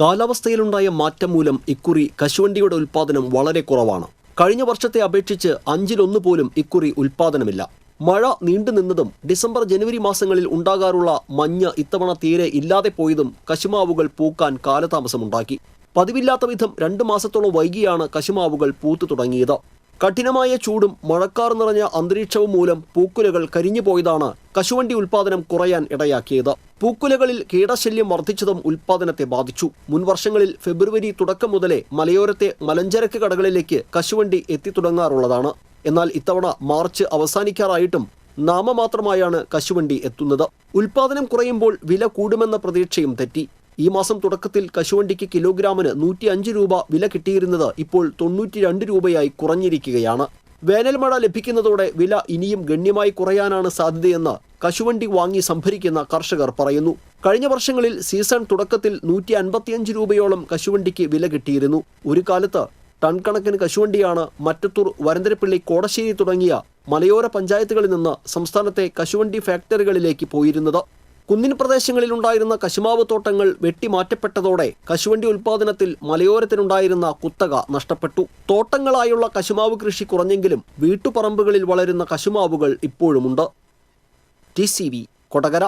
കാലാവസ്ഥയിലുണ്ടായ മാറ്റം മൂലം ഇക്കുറി കശുവണ്ടിയുടെ ഉൽപ്പാദനം വളരെ കുറവാണ്. കഴിഞ്ഞ വർഷത്തെ അപേക്ഷിച്ച് അഞ്ചിലൊന്ന് പോലും ഇക്കുറി ഉൽപ്പാദനമില്ല മഴ നീണ്ടുനിന്നതും ഡിസംബർ ജനുവരി മാസങ്ങളിൽ ഉണ്ടാകാറുള്ള മഞ്ഞ് ഇത്തവണ തീരെ ഇല്ലാതെ പോയതും കശുമാവുകൾ പൂക്കാൻ കാലതാമസമുണ്ടാക്കി. പതിവില്ലാത്ത വിധം രണ്ട് മാസത്തോളം വൈകിയാണ് കശുമാവുകൾ പൂത്തു തുടങ്ങിയത്. കഠിനമായ ചൂടും മഴക്കാർ നിറഞ്ഞ അന്തരീക്ഷവും മൂലം പൂക്കുലകൾ കരിഞ്ഞു പോയതാണ് കശുവണ്ടി ഉൽപ്പാദനം കുറയാൻ ഇടയാക്കിയത്. പൂക്കുലകളിൽ കീടശല്യം വർദ്ധിച്ചതും ഉൽപ്പാദനത്തെ ബാധിച്ചു. മുൻവർഷങ്ങളിൽ ഫെബ്രുവരി തുടക്കം മുതലേ മലയോരത്തെ മലഞ്ചരക്ക് കടകളിലേക്ക് കശുവണ്ടി എത്തിത്തുടങ്ങാറുള്ളതാണ് എന്നാൽ ഇത്തവണ മാർച്ച് അവസാനിക്കാറായിട്ടും നാമമാത്രമായാണ് കശുവണ്ടി എത്തുന്നത്. ഉൽപ്പാദനം കുറയുമ്പോൾ വില കൂടുമെന്ന പ്രതീക്ഷയും തെറ്റി. ഈ മാസം തുടക്കത്തിൽ കശുവണ്ടിക്ക് കിലോഗ്രാമിന് നൂറ്റി അഞ്ച് രൂപ വില കിട്ടിയിരുന്നത് ഇപ്പോൾ തൊണ്ണൂറ്റി രണ്ട് രൂപയായി കുറഞ്ഞിരിക്കുകയാണ്. വേനൽ മഴ ലഭിക്കുന്നതോടെ വില ഇനിയും ഗണ്യമായി കുറയാനാണ് സാധ്യതയെന്ന് കശുവണ്ടി വാങ്ങി സംഭരിക്കുന്ന കർഷകർ പറയുന്നു. കഴിഞ്ഞ വർഷങ്ങളിൽ സീസൺ തുടക്കത്തിൽ നൂറ്റി അൻപത്തിയഞ്ച് രൂപയോളം കശുവണ്ടിക്ക് വില കിട്ടിയിരുന്നു. ഒരു കാലത്ത് ടൺ കണക്കിന് കശുവണ്ടിയാണ് മറ്റത്തൂർ വരന്തരപ്പിള്ളി കോടശ്ശേരി തുടങ്ങിയ മലയോര പഞ്ചായത്തുകളിൽ നിന്ന് സംസ്ഥാനത്തെ കശുവണ്ടി ഫാക്ടറികളിലേക്ക് പോയിരുന്നത്. കുന്നിൻ പ്രദേശങ്ങളിലുണ്ടായിരുന്ന കശുമാവ് തോട്ടങ്ങൾ വെട്ടിമാറ്റപ്പെട്ടതോടെ കശുവണ്ടി ഉൽപ്പാദനത്തിൽ മലയോരത്തിനുണ്ടായിരുന്ന കുത്തക നഷ്ടപ്പെട്ടു. തോട്ടങ്ങളായുള്ള കശുമാവ് കൃഷി കുറഞ്ഞെങ്കിലും വീട്ടുപറമ്പുകളിൽ വളരുന്ന കശുമാവുകൾ ഇപ്പോഴുമുണ്ട്. T C V Kodakara.